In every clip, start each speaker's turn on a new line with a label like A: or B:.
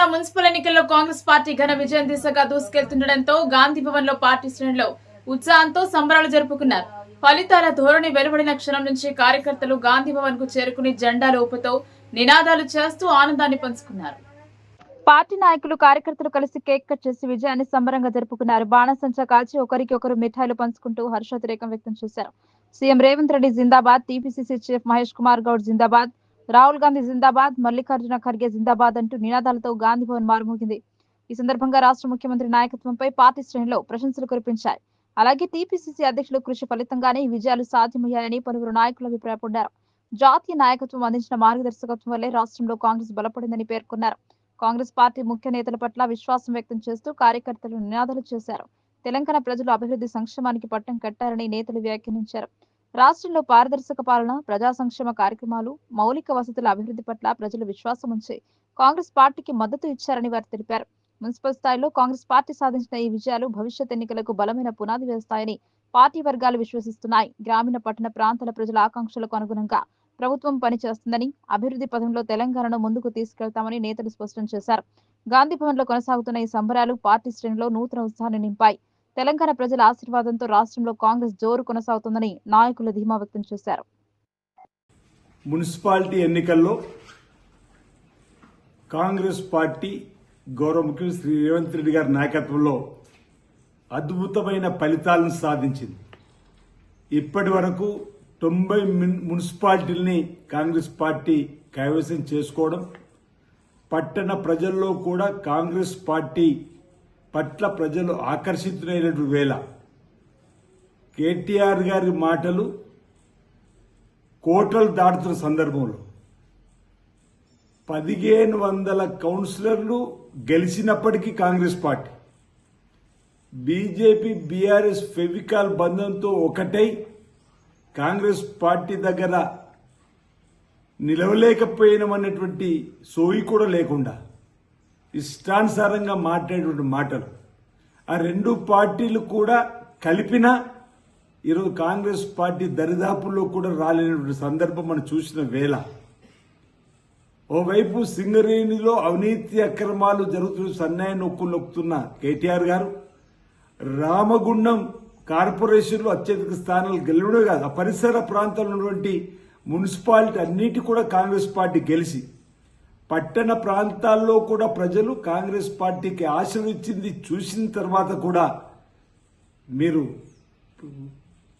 A: Telangana municipal ఎన్నికల్లో Congress party ఘన విజయం దిశగా దూసుకెళ్తుండటంతో గాంధీ భవన్లో పార్టీ శ్రేణులు ఉత్సాహంతో సంబరాలు జరుపుకున్నారు. ఫలితాల ధోరణి వెలువడిన క్షణం నుంచి కార్యకర్తలు గాంధీ భవన్కు చేరుకుని జెండాల ఊపుతో నినాదాలు చేస్తూ ఆనందాన్ని పంచుకున్నారు. పార్టీ నాయకులు కార్యకర్తలు కలిసి కేక్ కట్ చేసి విజయాన్ని సంబరంగా జరుపుకున్నారు. బాణసంచా కాల్చి ఒకరికి ఒకరు మిఠాయిలు పంచుకుంటూ హర్షోద్రేకం వ్యక్తం చేశారు. సీఎం రేవంత్ రెడ్డి జిందాబాద్ టీపీసీసీ చీఫ్ మహేష్ కుమార్ గౌడ్ జిందాబాద్ రాహుల్ గాంధీ జిందాబాద్ మల్లికార్జున ఖర్గే జిందాబాద్ అంటూ నినాదాలతో గాంధీ భవన్ మారుమోగింది. ఈ సందర్భంగా రాష్ట్ర ముఖ్యమంత్రి నాయకత్వంపై పార్టీ శ్రేణులు ప్రశంసలు కురిపించాయి అలాగే టీపీసీసీ అధ్యక్షులు కృషి ఫలితంగానే విజయాలు సాధ్యమయ్యాయని పలువురు నాయకులు అభిప్రాయపడ్డారు. జాతీయ నాయకత్వం అందించిన మార్గదర్శకత్వం వల్లే రాష్ట్రంలో కాంగ్రెస్ బలపడిందని పేర్కొన్నారు. కాంగ్రెస్ పార్టీ ముఖ్య నేతల పట్ల విశ్వాసం వ్యక్తం చేస్తూ కార్యకర్తలు నినాదాలు చేశారు. తెలంగాణ ప్రజలు అభివృద్ధి సంక్షేమానికి పట్టం కట్టారని నేతలు వ్యాఖ్యానించారు. రాష్ట్రంలో పారదర్శక పాలన ప్రజా సంక్షేమ కార్యక్రమాలు మౌలిక వసతుల అభివృద్ధి పట్ల ప్రజలు విశ్వాసం ఉంచి కాంగ్రెస్ పార్టీకి మద్దతు ఇచ్చారని వారు తెలిపారు. మున్సిపల్ స్థాయిలో కాంగ్రెస్ పార్టీ సాధించిన ఈ విజయాలు భవిష్యత్ ఎన్నికలకు బలమైన పునాది వేస్తాయని పార్టీ వర్గాలు విశ్వసిస్తున్నాయి. గ్రామీణ పట్టణ ప్రాంతాల ప్రజల ఆకాంక్షలకు అనుగుణంగా ప్రభుత్వం పనిచేస్తుందని అభివృద్ధి పథంలో తెలంగాణను ముందుకు తీసుకెళ్తామని నేతలు స్పష్టం చేశారు. గాంధీ భవన్లో కొనసాగుతున్న ఈ సంబరాలు పార్టీ శ్రేణిలో నూతన ఉత్సాహాన్ని నింపాయి. తెలంగాణ ప్రజల ఆశీర్వాదంతో రాష్ట్రంలో కాంగ్రెస్ జోరు కొనసాగుతుందని నాయకులు ధీమా వ్యక్తం చేశారు.
B: మున్సిపాలిటీ ఎన్నికల్లో కాంగ్రెస్ పార్టీ గౌరవ ముఖ్యమంత్రి శ్రీ రేవంత్ రెడ్డి గారి నాయకత్వంలో అద్భుతమైన ఫలితాలను సాధించింది. ఇప్పటి వరకు తొంభై మున్సిపాలిటీలని మున్సిపాలిటీల్ని కాంగ్రెస్ పార్టీ కైవసం చేసుకోవడం పట్టణ ప్రజల్లో కూడా కాంగ్రెస్ పార్టీ పట్ల ప్రజలు ఆకర్షితులైనటువంటి వేళ కేటీఆర్ గారి మాటలు కోటలు దాటుతున్న సందర్భంలో పదిహేను వందల కౌన్సిలర్లు గెలిచినప్పటికీ Congress party BJP BRS Fevicol బంధంతో ఒకటై కాంగ్రెస్ పార్టీ దగ్గర నిలవలేకపోయినామన్నటువంటి సోయి కూడా లేకుండా ఇష్టానుసారంగా మాట్లాడేటువంటి మాటలు. ఆ రెండు పార్టీలు కూడా కలిపిన ఈరోజు కాంగ్రెస్ పార్టీ దరిదాపుల్లో కూడా రాలేనటువంటి సందర్భం మనం చూసిన వేళ ఓవైపు సింగరేణిలో అవినీతి అక్రమాలు జరుగుతున్న సన్నాయి నొక్కు నొక్కుతున్న కేటీఆర్ గారు రామగుండం కార్పొరేషన్లో అత్యధిక స్థానాలు గెలవడమే కాదు ఆ పరిసర ప్రాంతాల్లో ఉన్నటువంటి మున్సిపాలిటీ అన్నిటి కూడా కాంగ్రెస్ పార్టీ గెలిచి పట్టణ ప్రాంతాల్లో కూడా ప్రజలు కాంగ్రెస్ పార్టీకి ఆశీర్వదించింది చూసిన తర్వాత కూడా మీరు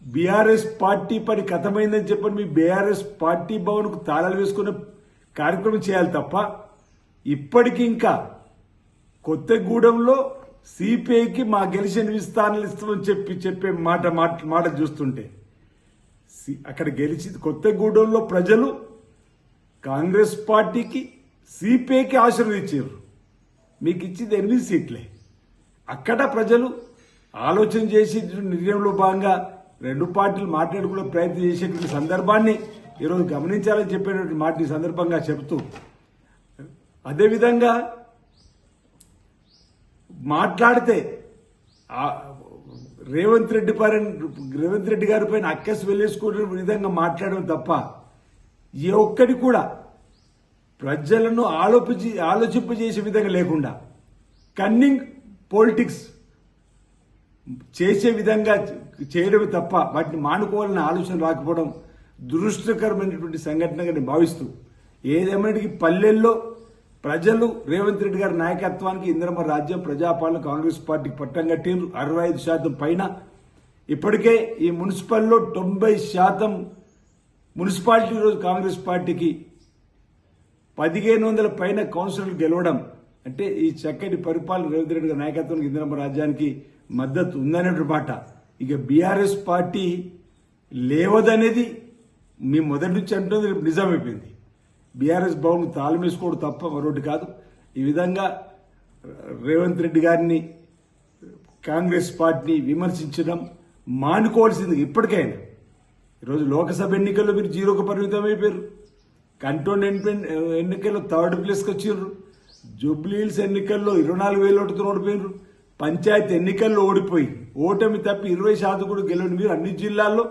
B: బీఆర్ఎస్ పార్టీ పని కథమైందని చెప్పని మీ బీఆర్ఎస్ పార్టీ భవన్కు తాళాలు వేసుకునే కార్యక్రమం చేయాలి తప్ప ఇప్పటికి ఇంకా కొత్తగూడెంలో సిపిఐకి మా గెలిచిన స్థానాలు ఇస్తామని చెప్పి చెప్పే మాట మాట మాట చూస్తుంటే సి- అక్కడ గెలిచి కొత్తగూడెంలో ప్రజలు కాంగ్రెస్ పార్టీకి సిపిఐకి ఆశీర్వదించారు. మీకు ఇచ్చింది ఎనిమిది సీట్లే. అక్కడ ప్రజలు ఆలోచన చేసి నిర్ణయంలో భాగంగా రెండు పార్టీలు మాట్లాడుకునే ప్రయత్నం చేసేటువంటి సందర్భాన్ని ఈరోజు గమనించాలని చెప్పేటువంటి మాట ఈ సందర్భంగా చెబుతూ అదేవిధంగా మాట్లాడితే రేవంత్ రెడ్డి పైన రేవంత్ రెడ్డి గారి పైన అక్కసు వెళ్ళేసుకునే విధంగా మాట్లాడడం తప్ప ఏ ఒక్కటి కూడా ప్రజలను ఆలోపించి ఆలోచింపజేసే విధంగా లేకుండా కన్నింగ్ పొలిటిక్స్ చేసే విధంగా చేయడమే తప్ప వాటిని మానుకోవాలనే ఆలోచన రాకపోవడం దురదృష్టకరమైనటువంటి సంఘటనగా నేను భావిస్తూ ఏదేమైనటికి పల్లెల్లో ప్రజలు రేవంత్ రెడ్డి గారి నాయకత్వానికి ఇంద్రమ రాజ్యం ప్రజాపాలన కాంగ్రెస్ పార్టీకి పట్టం కట్టిండ్రు. అరవై ఐదు శాతం పైన. ఇప్పటికే ఈ మున్సిపల్లో తొంభై శాతం మున్సిపాలిటీ రోజు కాంగ్రెస్ పార్టీకి పదిహేను వందల పైన కౌన్సిలర్లు గెలవడం అంటే ఈ చక్కటి పరిపాలన రేవంత్ రెడ్డి గారి నాయకత్వానికి ఇందిరమ్మ రాజ్యానికి మద్దతు ఉందనే మాట. ఇక బీఆర్ఎస్ పార్టీ లేవదనేది మీ మొదటి నుంచి అంటుంది రేపు నిజమైపోయింది. బీఆర్ఎస్ భవన్ తాళమేసుకోవడం తప్ప మరొకటి కాదు. ఈ విధంగా రేవంత్ రెడ్డి గారిని కాంగ్రెస్ పార్టీని విమర్శించడం మానుకోవాల్సింది ఇప్పటికైనా. ఈరోజు లోకసభ ఎన్నికల్లో మీరు జీరోకు పరిమితం అయిపోయారు కంటోన్మెంట్ ఎన్నికల్లో థర్డ్ ప్లేస్కి వచ్చిర్రు. జూబ్లీహిల్స్ ఎన్నికల్లో ఇరవై నాలుగు వేలు ఓటుతో ఓడిపోయారు పంచాయతీ ఎన్నికల్లో ఓడిపోయి ఓటమి తప్పి ఇరవై శాతం కూడా గెలవని మీరు అన్ని జిల్లాల్లో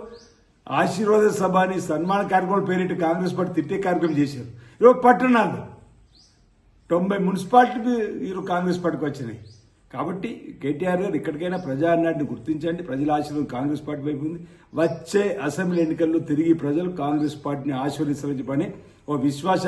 B: ఆశీర్వాద సభ అని సన్మాన కార్యక్రమం పేరిట కాంగ్రెస్ పార్టీ తిట్టే కార్యక్రమం చేశారు. ఇరవై పట్టణాలు. తొంభై మున్సిపాలిటీ ఈరోజు కాంగ్రెస్ పార్టీకి వచ్చినాయి. కాబట్టి కేటీఆర్ గారు ఇక్కడికైనా ప్రజానాడిని గుర్తించండి. ప్రజల ఆశీర్వాదం కాంగ్రెస్ పార్టీ వైపు ఉంది. వచ్చే అసెంబ్లీ ఎన్నికల్లో తిరిగి ప్రజలు కాంగ్రెస్ పార్టీని ఆశీర్వదించాలని చెప్పని ఓ విశ్వాస